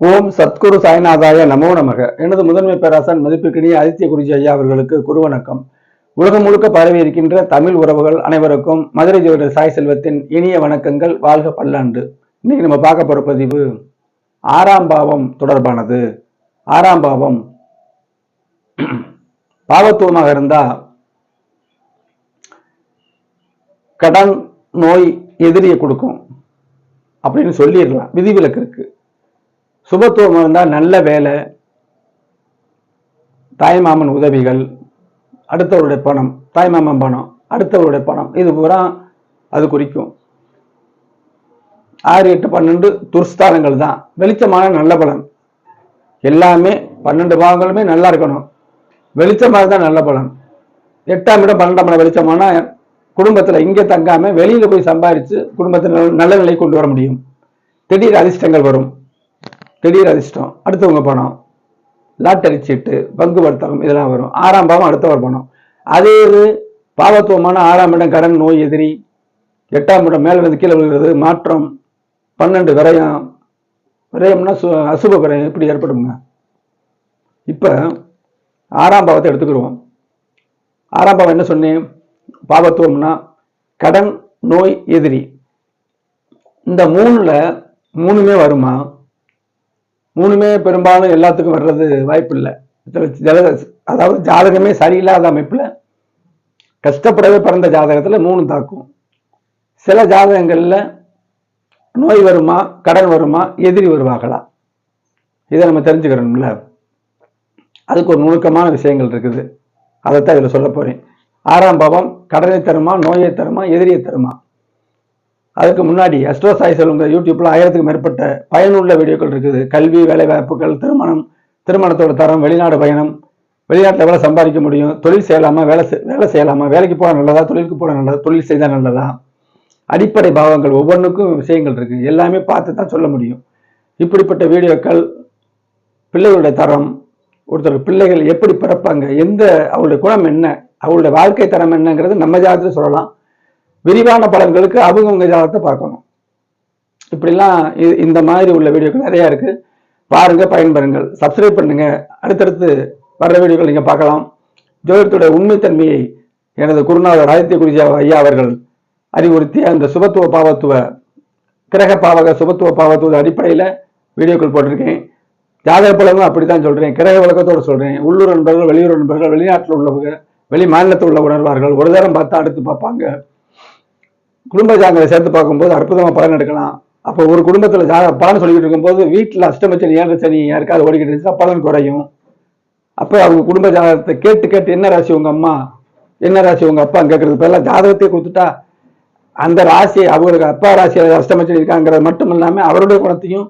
ஓம் சத்குரு சாய்நாதாய நமோ நமக. எனது முதன்மை பேராசன் மதிப்பிற்கினிய ஆதித்ய குருஜி ஐயா அவர்களுக்கு குருவணக்கம். உலகம் முழுக்க பரவி இருக்கின்ற தமிழ் உறவுகள் அனைவருக்கும் மதுரை ஜோதிடர் சாய் செல்வத்தின் இனிய வணக்கங்கள். வாழ்க பல்லாண்டு. இன்னைக்கு நம்ம பார்க்க போற பதிவு ஆறாம் பாவம் தொடர்பானது. ஆறாம் பாவம் பாவத்துவமாக இருந்தா கடன் நோய் எதிரியை கொடுக்கும். அப்படின்னு சொல்லிடலாம். விதிவிலக்கு இருக்கு. சுபத்துவம் இருந்தால் நல்ல வேலை தாய்மாமன் உதவிகள் அடுத்தவருடைய பணம் தாய்மாமன் பணம் அடுத்தவருடைய பணம் இது பூரா அது குறிக்கும். ஆறு எட்டு பன்னெண்டு துர்ஸ்தானங்கள் தான். வெளிச்சமான நல்ல பலன். எல்லாமே பன்னெண்டு பாகங்களுமே நல்லா இருக்கணும். வெளிச்சமாக தான் நல்ல பலன். எட்டாம் இடம் பன்னெண்டாம் இடம் வெளிச்சமான குடும்பத்தில் இங்கே தங்காமல் வெளியில் போய் சம்பாதிச்சு குடும்பத்தில் நல்ல- நல்ல நிலை கொண்டு வர முடியும். திடீர் அதிர்ஷ்டங்கள் வரும். திடீர் அதிர்ஷ்டம் அடுத்தவங்க பணம் லாட்டரி சீட்டு பங்கு வர்த்தகம் இதெல்லாம் வரும். ஆறாம் பாவம் அடுத்தவர் பணம். அதே இது பாவத்துவமான ஆறாம் இடம் கடன் நோய் எதிரி. எட்டாம் இடம் மேல வந்து கீழே விழுகிறது மாற்றம். பன்னெண்டு விரயம். விரயம்னா சு அசுப விரயம். இப்படி ஏற்படுங்க இப்போ ஆறாம் பாவத்தை எடுத்துக்கிடுவோம். ஆறாம் பாவம் என்ன சொன்னேன்? பாவத்துவம்னா கடன் நோய் எதிரி. இந்த மூணில் மூணுமே வருமா? மூணுமே பெரும்பாலும் எல்லாத்துக்கும் வர்றது வாய்ப்பு இல்லை அதாவது ஜாதகமே சரியில்லாத அமைப்பில் கஷ்டப்படவே பிறந்த ஜாதகத்தில் மூணு தாக்கும். சில ஜாதகங்களில் நோய் வருமா கடன் வருமா எதிரி வருவாங்களா இதை நம்ம தெரிஞ்சுக்கிறோம்ல அதுக்கு ஒரு நுணுக்கமான விஷயங்கள் இருக்குது. அதைத்தான் இதில் சொல்ல போகிறேன் ஆறாம் பாவம் கடனை தருமா நோயை தருமா எதிரியை தருமா? அதுக்கு முன்னாடி அஸ்ட்ரோ சாய் செல்வங்க யூடியூப்ல ஆயிரத்துக்கு மேற்பட்ட பயனுள்ள வீடியோக்கள் இருக்குது. கல்வி வேலைவாய்ப்புகள் திருமணம் திருமணத்தோட தரம் வெளிநாடு பயணம் வெளிநாட்டில் எவ்வளோ சம்பாதிக்க முடியும் தொழில் செய்யலாமா வேலை செய்- வேலை செய்யலாமா வேலைக்கு போக நல்லதா தொழிலுக்கு போக நல்லதா தொழில் செய்தால் நல்லதா? அடிப்படை பாவங்கள் ஒவ்வொன்றுக்கும் விஷயங்கள் இருக்குது எல்லாமே பார்த்து தான் சொல்ல முடியும். இப்படிப்பட்ட வீடியோக்கள் பிள்ளைகளுடைய தரம் ஒருத்தர் பிள்ளைகள் எப்படி பிறப்பாங்க எந்த அவளுடைய குணம் என்ன அவளுடைய வாழ்க்கை தரம் என்னங்கிறது நம்ம ஜாதகத்தில் சொல்லலாம். விரிவான பலன்களுக்கு அவங்கவுங்க ஜாதகத்தை பார்க்கணும். இப்படிலாம் இந்த மாதிரி உள்ள வீடியோக்கள் நிறையா இருக்கு. பாருங்க பயன்பெறுங்கள். சப்ஸ்கிரைப் பண்ணுங்க. அடுத்தடுத்து வர்ற வீடியோக்கள் நீங்க பார்க்கலாம். ஜோதிடத்துடைய உண்மைத்தன்மையை எனது குருநாதர் ஆதித்ய குருஜி ஐயா அவர்கள் அறிவுறுத்திய அந்த சுபத்துவ பாவத்துவ கிரக பாவக சுபத்துவ பாவத்துவ அடிப்படையில் வீடியோக்கள் போட்டிருக்கேன். ஜாதக பலனும் அப்படித்தான் சொல்றேன். கிரக விளக்கத்தோடு சொல்றேன். உள்ளூர் நண்பர்கள் வெளியூர் நண்பர்கள் வெளிநாட்டில் உள்ளவங்க வெளி மாநிலத்தில் உள்ள உணர்வார்கள் ஒரு தரம் பார்த்தா அடுத்து பார்ப்பாங்க. குடும்ப ஜாதகங்களை சேர்த்து பார்க்கும்போது அற்புதமாக பலன் எடுக்கலாம். அப்போ ஒரு குடும்பத்துல ஜாத பலன் சொல்லிக்கிட்டு இருக்கும்போது வீட்டில் அஷ்டமச்சனி ஏழரை சனி யாருக்காவது ஓடிக்கிட்டு இருந்துச்சுன்னா பலன் குறையும். அப்போ அவங்க குடும்ப ஜாதகத்தை கேட்டு கேட்டு என்ன ராசி உங்க அம்மா? என்ன ராசி உங்க அப்பா? கேட்குறது இப்போ எல்லாம் ஜாதகத்தையே கொடுத்துட்டா அந்த ராசி அவங்களுக்கு அப்பா ராசி அஷ்டமச்சனி இருக்காங்கிறது மட்டும் இல்லாமல் அவருடைய குணத்தையும்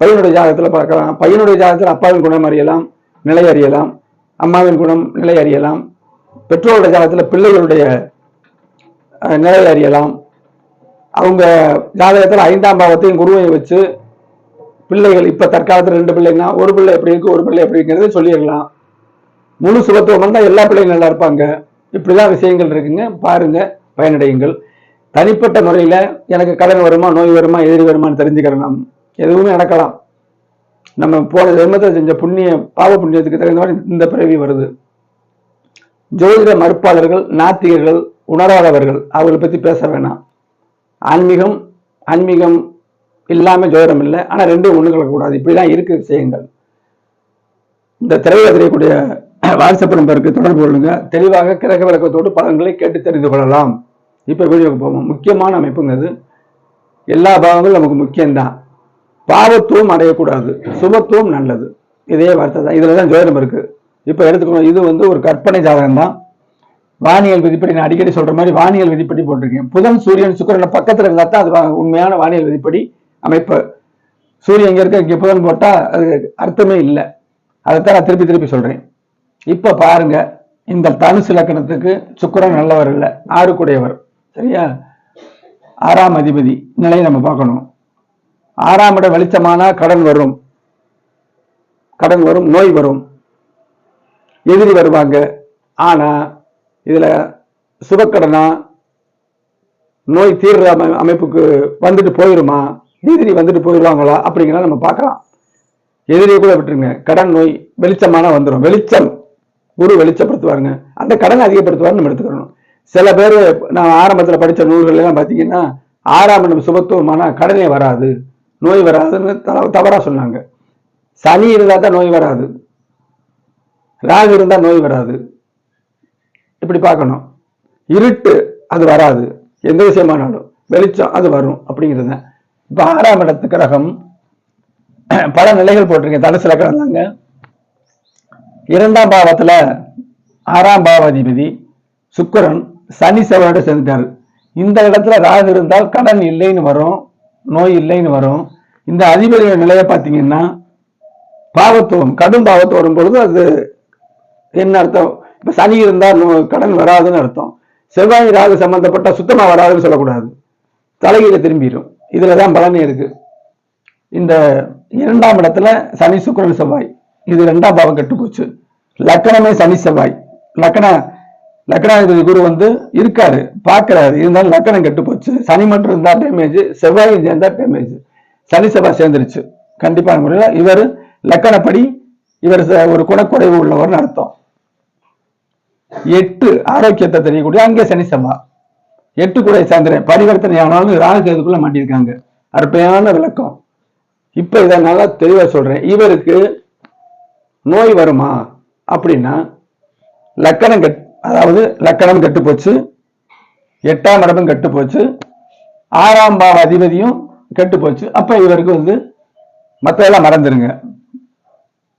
பையனுடைய ஜாதகத்தில் பார்க்கலாம். பையனுடைய ஜாதகத்தில் அப்பாவின் குணம் அறியலாம் நிலை அறியலாம் அம்மாவின் குணம் நிலை அறியலாம் பெற்றோருடைய ஜாதகத்தில் பிள்ளைகளுடைய நிலை அறியலாம். அவங்க ஜாதகத்தில் ஐந்தாம் பாவத்தையும் குருவையும் வச்சு பிள்ளைகள் இப்போ தற்காலத்தில் ரெண்டு பிள்ளைங்கன்னா ஒரு பிள்ளை எப்படி இருக்கு ஒரு பிள்ளை எப்படி இருக்கிறது சொல்லிடலாம் முழு சுபத்துவம் இருந்தால் எல்லா பிள்ளைங்களும் நல்லா இருப்பாங்க. இப்படிதான் விஷயங்கள் இருக்குங்க. பாருங்க பயனடையுங்கள். தனிப்பட்ட முறையில் எனக்கு கடன் வருமா நோய் வருமா எதிரி வருமான்னு தெரிஞ்சுக்கிறேன் எதுவுமே நடக்கலாம். நம்ம போன ஜென்மத்தில் செஞ்ச புண்ணிய பாவ புண்ணியத்துக்கு தகுந்த மாதிரி இந்த பிறவி வருது. ஜோதிட மறுப்பாளர்கள் நாத்திகர்கள் உணராதவர்கள் அவர்களை பற்றி பேச வேணாம். ஆன்மீகம் ஆன்மீகம் இல்லாமல் ஜோதிடம் இல்லை. ஆனால் ரெண்டும் ஒண்ணு கலக்கக்கூடாது இப்படிலாம் இருக்கு விஷயங்கள். இந்த திரையில் தெரியக்கூடிய வாட்ஸ்அப் நம்பருக்கு தொடர்பு கொள்ளுங்க. தெளிவாக கிரக விளக்கத்தோடு பலன்களை கேட்டு தெரிந்து கொள்ளலாம். இப்போ வீடியோக்கு போவோம். முக்கியமான அமைப்புங்க அது எல்லா பாவங்களும் நமக்கு முக்கியம்தான். பாவத்துவம் அடையக்கூடாது. சுபத்துவம் நல்லது. இதே வார்த்தை தான் இதில் தான் ஜோதிடம் இருக்குது இப்போ எடுத்துக்கணும். இது வந்து ஒரு கற்பனை ஜாதகம் தான் வானியல் விதிப்படி நான் அடிக்கடி சொல்ற மாதிரி வானியல் விதிப்படி போட்டிருக்கேன். புதன் சூரியன் சுக்கரன் பக்கத்துல இருந்தா தான் அது வா- உண்மையான வானியல் விதிப்படி அமைப்பு. சூரியன் இங்க இருக்க? இங்க புதன் போட்டா அது அர்த்தமே இல்லை. அதைத்தான் நான் திருப்பி திருப்பி சொல்றேன். இப்ப பாருங்க இந்த தனுசு லக்கணத்துக்கு சுக்கரன் நல்லவர் இல்லை ஆறுக்குடையவர். சரியா? ஆறாம் அதிபதி நிலையை நம்ம பார்க்கணும். ஆறாம் இட வெளிச்சமானா கடன் வரும். கடன் வரும் நோய் வரும். எதிரி வருவாங்க. ஆனா இதுல சுபக்கடனா நோய் தீர்ற அமை- அமைப்புக்கு வந்துட்டு போயிருமா? எதிரி வந்துட்டு போயிடுவாங்களா? அப்படிங்கிறத நம்ம பார்க்கலாம். எதிரியை கூட விட்டுருங்க. கடன் நோய் வெளிச்சமான வந்துடும் வெளிச்சம். குரு வெளிச்சப்படுத்துவாருங்க. அந்த கடனை அதிகப்படுத்துவார் நம்ம எடுத்துக்கணும். சில பேர் நான் ஆரம்பத்தில் படித்த நூல்கள் எல்லாம் பார்த்தீங்கன்னா ஆறாம் இடம் சுபத்துவமான கடனே வராது. நோய் வராதுன்னு த- தவறாக சொன்னாங்க. சனி இருந்தால் தான் நோய் வராது. ராகு இருந்தால் நோய் வராது. இப்படி பார்க்கணும். இருட்டு அது வராது. எந்த விஷயமானாலும் வெளிச்சம் அது வரும் அப்படிங்கிறது. இப்போ ஆறாம் இடத்து கிரகம் பல நிலைகள் போட்டிருக்கேன். தனுசு லக்கணம் தாங்க இரண்டாம் பாவத்துல ஆறாம் பாவாதிபதி சுக்கிரன் சனி செவனோட சேர்ந்துட்டாரு. இந்த இடத்துல ராகு இருந்தால் கடன் இல்லைன்னு வரும் நோய் இல்லைன்னு வரும். இந்த அதிபதியோட நிலையை பார்த்தீங்கன்னா பாவத்துவம் கடும் பாவத்துவம் வரும் பொழுது அது என்ன அர்த்தம்? இப்ப சனி இருந்தா கடன் வராதுன்னு அர்த்தம். செவ்வாய் ராகு சம்பந்தப்பட்ட சுத்தமா வராதுன்னு சொல்லக்கூடாது. தலைகீழ திரும்பிடும் இதுலதான் பலனே இருக்கு. இந்த இரண்டாம் இடத்துல சனி சுக்கரன் செவ்வாய். இது ரெண்டாம் பாவம் கெட்டு போச்சு. லக்கணமே சனி செவ்வாய். லக்கண லக்கணாதிபதி குரு வந்து இருக்காரு. பார்க்கறாரு இருந்தாலும் லக்கணம் கெட்டு போச்சு. சனி மட்டும் இருந்தா டேமேஜ் செவ்வாயும் சேர்ந்தா டேமேஜ் சனி செவ்வாய் சேர்ந்துருச்சு. கண்டிப்பான முறையில் இவர் லக்கணப்படி இவர் ஒரு குணக்குறைவு உள்ளவர்னு அர்த்தம். எட்டு ஆரோக்கியத்தை தெரியக்கூடிய அங்கே சனி செவ்வாய். எட்டு கூட சந்திரன். பரிவர்த்தனை ஆனாலும் ராகுகேதுக்குள்ள மாட்டியிருக்காங்க. அற்பையான விளக்கம். இப்ப இதை நல்லா தெளிவா சொல்றேன். இவருக்கு நோய் வருமா? அப்படின்னா லக்கணம் கெட் அதாவது லக்கணம் கெட்டு போச்சு எட்டாம் இடமும் கெட்டு போச்சு ஆறாம் பாவ அதிபதியும் கெட்டு போச்சு அப்ப இவருக்கு வந்து மற்றதெல்லாம் மறந்துருங்க.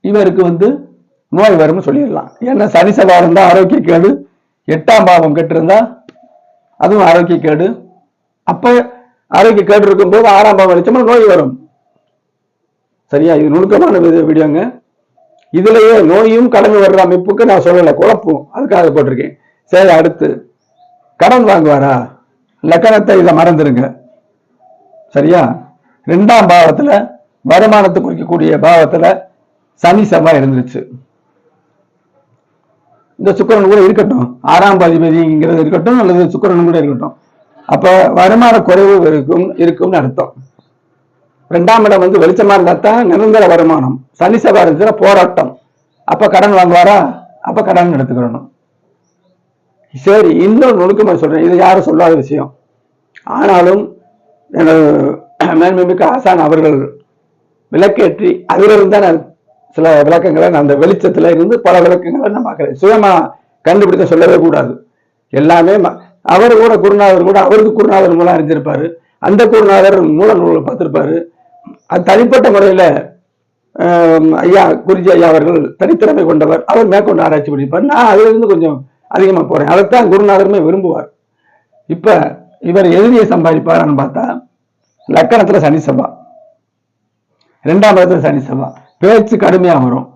இவருக்கு வந்து நோய் வரும்னு சொல்லிடலாம். ஏன்னா சனி செவ்வாய் இருந்தா ஆரோக்கிய கேடு. எட்டாம் பாவம் கெட்டிருந்தா அதுவும் ஆரோக்கிய கேடு. அப்ப ஆரோக்கிய கேடு இருக்கும்போது ஆறாம் பாவம் வெளிச்சமா நோய் வரும். சரியா? இது நுணுக்கமான வீடியோங்க. இதுலயே நோயும் கடந்து வர்ற அமைப்புக்கு நான் சொல்லலை குழப்பம் அதுக்காக போட்டிருக்கேன். சரி அடுத்து. கடன் வாங்குவாரா? லக்கணத்தை இதை மறந்துருங்க. சரியா? ரெண்டாம் பாவத்துல வருமானத்தை குறிக்கக்கூடிய பாவத்துல சனி செவ்வாய் இருந்துருச்சு. இந்த சுக்கரன் கூட இருக்கட்டும். ஆறாம் அதிபதிங்கிறது இருக்கட்டும் அல்லது சுக்கரன் கூட இருக்கட்டும். அப்ப வருமான குறைவு இருக்கும் இருக்கும்னு அர்த்தம். ரெண்டாம் இடம் வந்து வெளிச்சமா இருந்தா தான் நிரந்தர வருமானம். சனி செவ்வாய் இருந்துச்சுன்னா போராட்டம். அப்ப கடன் வாங்குவாரா? அப்ப கடன் எடுத்துக்கணும். சரி இன்னொரு நுணுக்கமா சொல்றேன். இது யாரும் சொல்லாத விஷயம். ஆனாலும் எனது மேன்மைமிக்க ஆசான் அவர்கள் விளக்கேற்றி அதிலிருந்து தான் சில விளக்கங்களை நான் அந்த வெளிச்சத்துல இருந்து பல விளக்கங்களை நம்ம சுயமா கண்டுபிடிக்க சொல்லவே கூடாது. எல்லாமே ம- அவர் கூட குருநாதர் கூட அவருக்கு குருநாதர் மூலம் அறிஞ்சிருப்பாரு. அந்த குருநாதர் மூல நூலை பார்த்திருப்பாரு. அது தனிப்பட்ட முறையில ஐயா குருஜி ஐயா அவர்கள் தனித்திறமை கொண்டவர். அவர் மேற்கொண்டு ஆராய்ச்சி பண்ணியிருப்பார். நான் அதுல இருந்து கொஞ்சம் அதிகமா போறேன். அதைத்தான் குருநாதருமே விரும்புவார். இப்ப இவர் எதிரியை சம்பாதிப்பாரான்னு பார்த்தா லக்கணத்துல சனி சபா ரெண்டாம் இடத்துல சனி சபா பேச்சு கடுமையாக வரும்.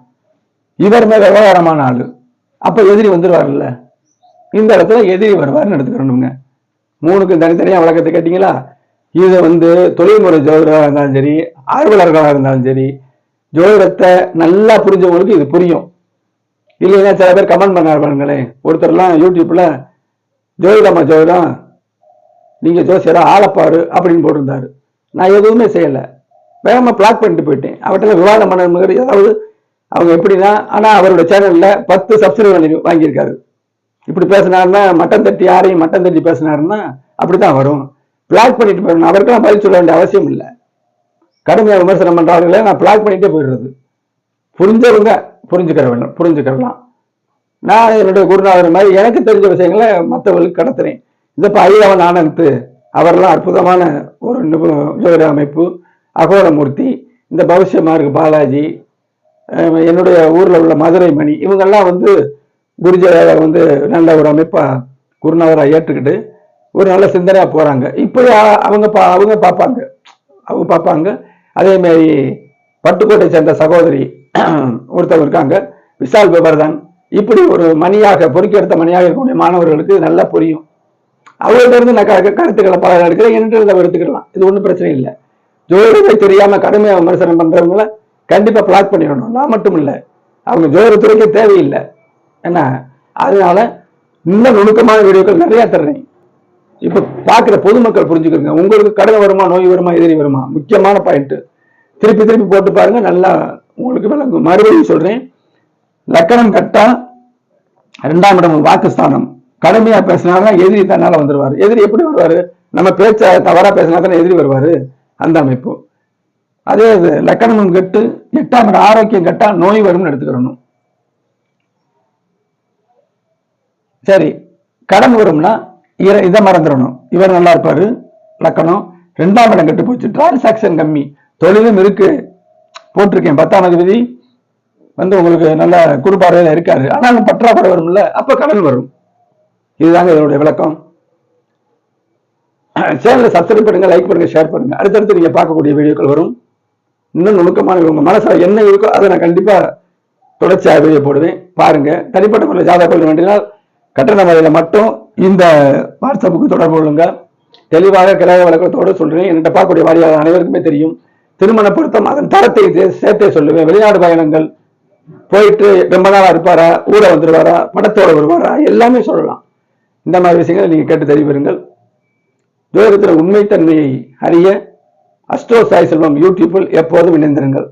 இவருமே விவகாரமான ஆளு. அப்ப எதிரி வந்துடுவார்ல இந்த இடத்துல எதிரி வருவார்னு எடுத்துக்கணுங்க மூணுக்கு தனித்தனியாக வழக்கத்தை கேட்டீங்களா? இதை வந்து தொழில்முறை ஜோதிடராக இருந்தாலும் சரி ஆர்வலர்களாக இருந்தாலும் சரி ஜோதிடத்தை நல்லா புரிஞ்சவங்களுக்கு இது புரியும். இல்லைன்னா சில பேர் கமெண்ட் பண்ணார் பாருங்களேன். ஒருத்தர்லாம் யூடியூப்ல ஜோதிடமா ஜோதிடம் நீங்கள் ஜோசியரா ஆளப்பாரு அப்படின்னு போட்டிருந்தாரு. நான் எதுவுமே செய்யலை. வேகமாக பிளாக் பண்ணிட்டு போயிட்டேன். அவர்கிட்ட விவாதம் பண்ண அதாவது அவங்க எப்படின்னா ஆனா அவரோட சேனல்ல பத்து சப்ஸ்கிரைபர் வாங்கியிருக்காரு. இப்படி பேசினாருன்னா மட்டன் தட்டி யாரையும் மட்டன் தட்டி பேசினாருன்னா அப்படிதான் வரும். பிளாக் பண்ணிட்டு போயிடணும். அவருக்கெல்லாம் பதில் சொல்ல வேண்டிய அவசியம் இல்லை. கடுமையாக விமர்சனம் பண்றவர்களை நான் பிளாக் பண்ணிகிட்டே போயிடுறது. புரிஞ்சவங்க புரிஞ்சுக்கிற வேண்டும் புரிஞ்சுக்கலாம் நான் என்னுடைய குருநாதர் மாதிரி எனக்கு தெரிஞ்ச விஷயங்களை மற்றவர்களுக்கு கடத்துறேன். இந்த இப்போ ஐயாவன் ஆனந்த் அவரெல்லாம் அற்புதமான ஒரு நிபு- ஜோதிட அமைப்பு. அகோரமூர்த்தி இந்த பவிஷ்ய மார்க் பாலாஜி என்னுடைய ஊரில் உள்ள மதுரை மணி இவங்கெல்லாம் வந்து குருஜியை வந்து நல்ல ஒரு அமைப்பாக குருநாதராக ஏற்றுக்கிட்டு ஒரு நல்ல சிந்தனையாக போகிறாங்க இப்படி அவங்க பா அவங்க பார்ப்பாங்க. அவங்க பார்ப்பாங்க. அதேமாரி பட்டுக்கோட்டை சேர்ந்த சகோதரி ஒருத்தவங்க இருக்காங்க. விஷால் விபர்தான் இப்படி ஒரு மணியாக பொறுக்கெடுத்த மணியாக இருக்கக்கூடிய மாணவர்களுக்கு நல்லா புரியும். அவங்கள்ட்ட இருந்து நான் க- கருத்துக்களை பல எடுக்கிறேன். என்று எடுத்துக்கலாம் இது ஒன்றும் பிரச்சனை இல்லை. ஜோதிடத்தை தெரியாம கடுமையாக விமர்சனம் பண்றவங்கள கண்டிப்பா பிளாக் பண்ணிடணும். நான் மட்டும் இல்லை அவங்க ஜோதிடத்துறைக்கே தேவையில்லை. என்ன அதனால இன்னும் நுணுக்கமான வீடியோக்கள் நிறைய தர்றேன். இப்ப பாக்குற பொதுமக்கள் புரிஞ்சுக்கோங்க. உங்களுக்கு கடன் வருமா நோய் வருமா எதிரி வருமா? முக்கியமான பாயிண்ட் திருப்பி திருப்பி போட்டு பாருங்க. நல்லா உங்களுக்கு விளங்கும். மறுபடியும் சொல்றேன். லக்கணம் கட்டா ரெண்டாம் இடம் வாக்குஸ்தானம். கடுமையா பேசினாதான் எதிரி தன்னால வந்துருவாரு. எதிரி எப்படி வருவாரு? நம்ம பேச்ச தவறா பேசினா தானே எதிரி வருவாரு? அந்த அமைப்பு. அதே இது லக்கணமும் கெட்டு எட்டாம் ஆரோக்கியம் கெட்டா நோய் வரும்னு எடுத்துக்கிறணும் சரி கடன் வரும்னா இர- இதை மறந்துடணும் இவர் நல்லா இருப்பாரு லக்கணம். ரெண்டாம் இடம் கெட்டு போச்சு டிரான்சாக்ஷன் கம்மி. தொழிலும் இருக்கு. போட்டிருக்கேன் பத்தாம் அதிபதி. வந்து உங்களுக்கு நல்ல குறுபார்வையில இருக்காரு ஆனாலும் பற்றாக்குறை வரும்ல அப்ப கடன் வரும். இதுதாங்க இதனுடைய விளக்கம். சேனலை சப்ஸ்கிரைப் பண்ணுங்க லைக் பண்ணுங்க ஷேர் பண்ணுங்க. அடுத்தடுத்து நீங்க பார்க்கக்கூடிய வீடியோக்கள் வரும். இன்னும் நுணுக்கமான உங்க மனசுல என்ன இருக்கோ அதை நான் கண்டிப்பா தொடர்ச்சியாக வீடியோ போடுவேன். பாருங்க. தனிப்பட்ட முறையில் ஜாதக கொள்ள வேண்டினால் கட்டண முறையில் மட்டும் இந்த வாட்ஸ்அப்புக்கு தொடர்பு கொள்ளுங்க. தெளிவாக கிரக வழக்கத்தோடு சொல்றேன். என்கிட்ட பார்க்கக்கூடிய வாரியாக அனைவருக்குமே தெரியும். திருமண பொருத்தம் அதன் தரத்தை சேர்த்தே சொல்லுவேன். வெளிநாடு பயணங்கள் போயிட்டு ரொம்ப நாளாக இருப்பாரா? ஊரை வந்துடுவாரா படத்தோட வருவாரா? எல்லாமே சொல்லலாம். இந்த மாதிரி விஷயங்களை நீங்கள் கேட்டு தெரிவிருங்கள். ஜோதிடத்தில் உண்மைத்தன்மையை அறிய அஸ்ட்ரோ சாய் செல்வம் யூடியூப்பில் எப்போதும் இணைந்திருங்கள்.